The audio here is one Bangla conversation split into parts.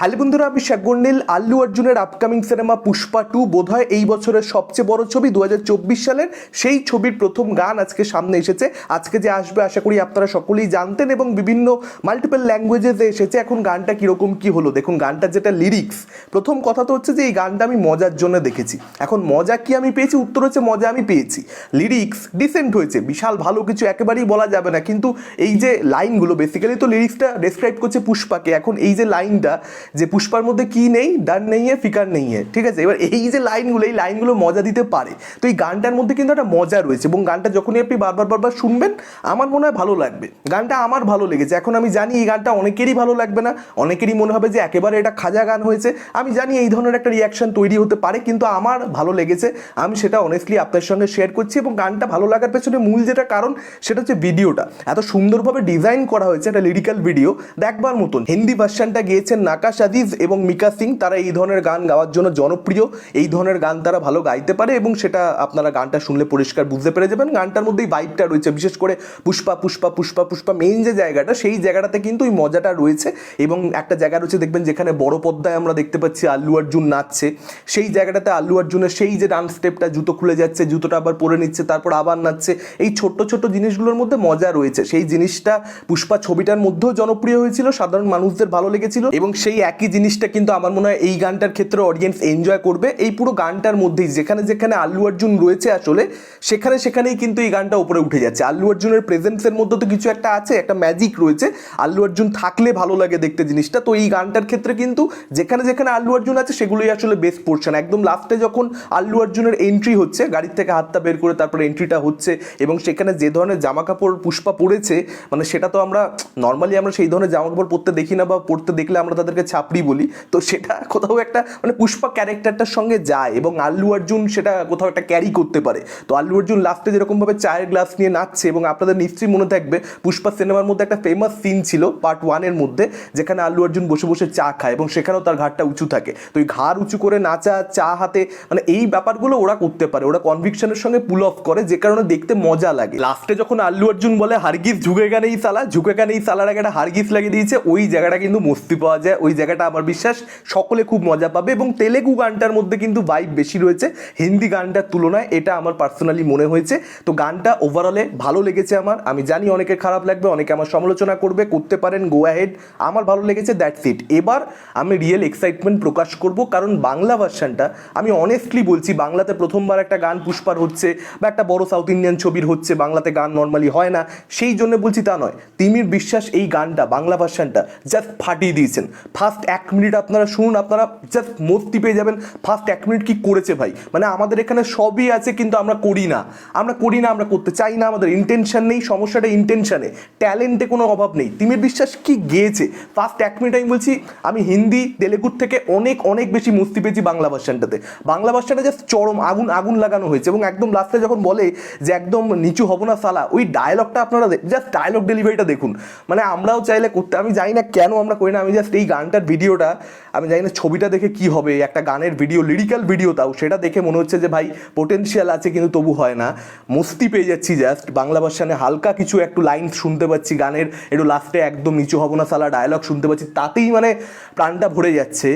হ্যালো বন্ধুরা, আমি শেখগন্ডিল আল্লু অর্জুনের আপকামিং সিনেমা পুষ্পা টু বোধহয় এই বছরের সবচেয়ে বড় ছবি দু হাজার চব্বিশ সালের সেই ছবির প্রথম গান আজকে সামনে এসেছে। আজকে যে আসবে, আশা করি আপনারা সকলেই জানতেন এবং বিভিন্ন মাল্টিপল ল্যাঙ্গুয়েজেসে এসেছে। এখন গানটা কীরকম, কী হলো? দেখুন, গানটা যেটা লিরিক্স প্রথম কথা তো হচ্ছে যে, এই গানটা আমি মজার জন্য দেখেছি। এখন মজা কি আমি পেয়েছি? উত্তর হচ্ছে মজা আমি পেয়েছি। লিরিক্স ডিসেন্ট হয়েছে, বিশাল ভালো কিছু একেবারেই বলা যাবে না। কিন্তু এই যে লাইনগুলো বেসিক্যালি তো লিরিক্সটা ডেসক্রাইব করছে পুষ্পাকে। এখন এই যে লাইনটা যে পুষ্পার মধ্যে কি নেই ডান নেই ফিকার নেই ঠিক আছে? এবার এই যে লাইনগুলো, এই লাইনগুলো মজা দিতে পারে। তো এই গানটার মধ্যে কিন্তু একটা মজা রয়েছে এবং গানটা যখনই আপনি বারবার বারবার শুনবেন, আমার মনে হয় ভালো লাগবে। গানটা আমার ভালো লেগেছে। এখন আমি জানি এই গানটা অনেকেরই ভালো লাগবে না। অনেকেরই মনে হবে যে একেবারে এটা খাজা গান হয়েছে। আমি জানি এই ধরনের একটা রিয়াকশন তৈরি হতে পারে, কিন্তু আমার ভালো লেগেছে। আমি সেটা অনেস্টলি আপনার সঙ্গে শেয়ার করছি এবং গানটা ভালো লাগার পেছনে মূল যেটা কারণ, সেটা হচ্ছে ভিডিওটা এত সুন্দরভাবে ডিজাইন করা হয়েছে একটা লিরিক্যাল ভিডিও দেখবার মতন, হিন্দি ভার্সানটা গিয়েছেন নাকাশ আজিজ এবং মিকা সিং, তারা এই ধরনের গান গাওয়ার জন্য জনপ্রিয়। এই ধরনের গান তারা ভালো গাইতে পারে এবং সেটা আপনারা গানটা শুনলে পরিষ্কার বুঝতে পেরে যাবেন। গানটার মধ্যেই ভাইবটা রয়েছে, বিশেষ করে পুষ্পা পুষ্পা পুষ্পা পুষ্পা মেইন যে জায়গাটা, সেই জায়গাটাতে কিন্তু ওই মজাটা রয়েছে এবং একটা জায়গা রয়েছে, দেখবেন যেখানে বড় পদ্মায় আমরা দেখতে পাচ্ছি আল্লু অর্জুন নাচছে। সেই জায়গাটাতে আল্লু অর্জুনের সেই যে ডান্স স্টেপটা জুতো খুলে যাচ্ছে, জুতোটা আবার পরে নিচ্ছে, তারপর আবার নাচছে। এই ছোট্ট ছোট্ট জিনিসগুলোর মধ্যে মজা রয়েছে। সেই জিনিসটা পুষ্পা ছবিটার মধ্যেও জনপ্রিয় হয়েছিল, সাধারণ মানুষদের ভালো লেগেছিল এবং সেই একই জিনিসটা কিন্তু আমার মনে হয় এই গানটার ক্ষেত্রে অডিয়েন্স এনজয় করবে। এই পুরো গানটার মধ্যেই যেখানে যেখানে আল্লু অর্জুন রয়েছে আসলে, সেখানে সেখানেই কিন্তু এই গানটা উপরে উঠে যাচ্ছে। আল্লু অর্জুনের প্রেজেন্সের মধ্যে তো কিছু একটা আছে, একটা ম্যাজিক রয়েছে। আল্লু অর্জুন থাকলে ভালো লাগে দেখতে জিনিসটা। তো এই গানটার ক্ষেত্রে কিন্তু যেখানে যেখানে আল্লু অর্জুন আছে, সেগুলোই আসলে বেস্ট পোর্শন একদম লাস্টে যখন আল্লু অর্জুনের এন্ট্রি হচ্ছে, গাড়ির থেকে হাতটা বের করে তারপরে এন্ট্রিটা হচ্ছে, এবং সেখানে যে ধরনের জামা কাপড় পুষ্পা পরেছে মানে সেটা তো আমরা নর্মালি আমরা সেই ধরনের জামা কাপড় পরতে দেখি না বা পরতে দেখলে আমরা তাদেরকে ছাপড়ি বলি, তো সেটা কোথাও একটা মানে পুষ্পা ক্যারেক্টারটার সঙ্গে যায় এবং আল্লু অর্জুন সেটা কোথাও একটা ক্যারি করতে পারে। তো আল্লু অর্জুন লাস্টে যেরকমভাবে চায়ের গ্লাস নিয়ে নাচছে এবং আপনাদের নিশ্চয়ই মনে থাকবে, পুষ্পা সিনেমার মধ্যে একটা ফেমাস সিন ছিল পার্ট ওয়ানের মধ্যে, যেখানে আল্লু অর্জুন বসে বসে চা খায় এবং সেখানেও তার ঘাটটা উঁচু থাকে। তো এই ঘাড় উঁচু করে নাচা, চা হাতে মানে এই ব্যাপারগুলো ওরা করতে পারে। ওরা কনভিকশনের সঙ্গে পুল অফ করে, যে কারণে দেখতে মজা লাগে। লাস্টে যখন আল্লু অর্জুন বলে, হারগিস ঝুঁকে গেলে এই সালা, ঝুঁকে গেলে এই সালার আগে একটা হারগিস লাগিয়ে দিয়েছে, ওই জায়গাটা কিন্তু মস্তি পাওয়া যায়, ওই জায়গাটা আমার বিশ্বাস সকলে খুব মজা পাবে এবং তেলেগু গানটার মধ্যে কিন্তু ভাইব বেশি রয়েছে। হিন্দি গানটার তুলনায় এটা আমার পার্সোনালি মনে হয়েছে। তো গানটা ওভারঅলে ভালো লেগেছে আমার। আমি জানি অনেকের খারাপ লাগবে, অনেকে আমার সমালোচনা করবে, করতে পারেন গো অ্যাহেড আমার ভালো লেগেছে দ্যাটস ইট এবার আমি রিয়েল এক্সাইটমেন্ট প্রকাশ করব, কারণ বাংলা ভার্সানটা আমি অনেস্টলি বলছি, বাংলাতে প্রথমবার একটা গান পুষ্পার হচ্ছে বা একটা বড় সাউথ ইন্ডিয়ান ছবির হচ্ছে, বাংলাতে গান নর্মালি হয় না। সেই জন্য বলছি তা নয়। তিমির বিশ্বাস এই গানটা, বাংলা ভার্সানটা জাস্ট ফাটিয়ে দিয়েছেন। ফার্স্ট এক মিনিট আপনারা শুনুন, আপনারা জাস্ট মস্তি পেয়ে যাবেন। ফার্স্ট এক মিনিট কি করেছে ভাই? মানে আমাদের এখানে সবই আছে, কিন্তু আমরা করি না। আমরা করি না, আমরা করতে চাই না, আমাদের ইন্টেনশন নেই, সমস্যাটা ইন্টেনশনে ট্যালেন্টে কোনো অভাব নেই। তিমির বিশ্বাস কি গেয়েছে? ফার্স্ট এক মিনিট আমি বলছি, আমি হিন্দি তেলেগুর থেকে অনেক অনেক বেশি মস্তি পেয়েছি বাংলা ভার্সানটাতে বাংলা ভার্সানটা জাস্ট চরম আগুন আগুন লাগানো হয়েছে এবং একদম লাস্টে যখন বলে যে একদম নিচু হব না সালা, ওই ডায়লগটা আপনারা জাস্ট ডায়লগ ডেলিভারিটা দেখুন। মানে আমরাও চাইলে করতে আমি জানি না কেন আমরা করি না, আমি জাস্ট এই গানটার ভিডিওটা, আমি জানি না ছবিটা দেখে কি হবে, একটা গানের ভিডিও লিরিক্যাল ভিডিও তাও, সেটা দেখে মনে হচ্ছে যে ভাই পোটেনশিয়াল আছে কিন্তু তবু হয় না। মস্তি পেয়ে যাচ্ছি জাস্ট বাংলা ভাষানে হালকা কিছু একটু লাইন শুনতে পাচ্ছি, গানের একটু লাস্টে একদম নিচু হব না, সালা ডায়লগ শুনতে পাচ্ছি, তাতেই মানে প্রাণটা ভরে যাচ্ছে।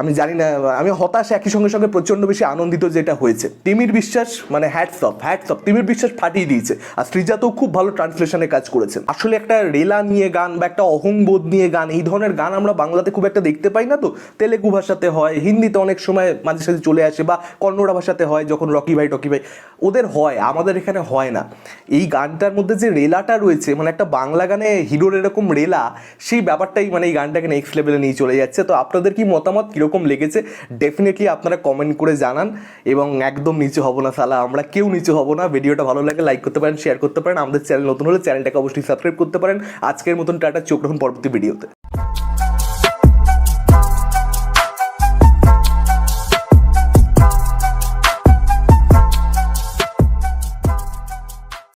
আমি জানি না, আমি হতাশ একই সঙ্গে সঙ্গে প্রচণ্ড বেশি আনন্দিত যেটা হয়েছে। তিমির বিশ্বাস মানে hats off hats off Timir Biswas ফাটিয়ে দিয়েছে। আর শ্রীজাতও খুব ভালো ট্রান্সলেশনে কাজ করেছেন। আসলে একটা রেলা নিয়ে গান বা একটা অহংবোধ নিয়ে গান, এই ধরনের গান আমরা বাংলাতে খুব একটা দেখতে পাই না তো। তেলেগু ভাষাতে হয়, হিন্দিতে অনেক সময় মাঝে সাঝে চলে আসে বা কন্নড়া ভাষাতে হয় যখন রকি ভাই, টকি ভাই। ওদের হয়, আমাদের এখানে হয় না। এই গানটার মধ্যে যে রেলাটা রয়েছে মানে একটা বাংলা গানে হিরোর এরকম রেলা, সেই ব্যাপারটাই মানে এই গানটাকে নেক্সট লেভেলে নিয়ে চলে যাচ্ছে। তো আপনাদের কি মতামত? কীরকম লেগেছে ডেফিনেটলি আপনারা কমেন্ট করে জানান এবং একদম নিচু হব না সালা আমরা কেউ নিচু হব না। ভিডিওটা ভালো লাগে লাইক করতে পারেন শেয়ার করতে পারেন। আমাদের চ্যানেল নতুন হলে চ্যানেলটাকে অবশ্যই সাবস্ক্রাইব করতে পারেন। আজকের মতন টাটা, চোখ রাখুন পরবর্তী ভিডিওতে